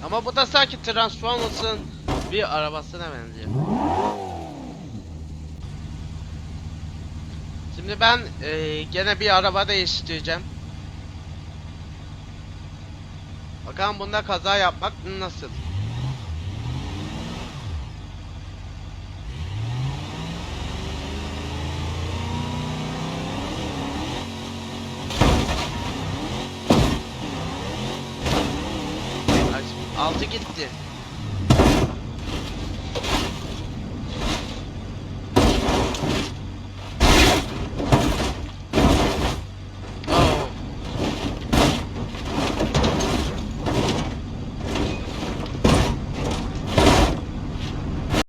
Ama bu da sanki Transformers'ın bir arabasına benziyor. Şimdi ben eee, gene bir araba değiştireceğim. Bakalım bunda kaza yapmak nasıl? Altı gitti.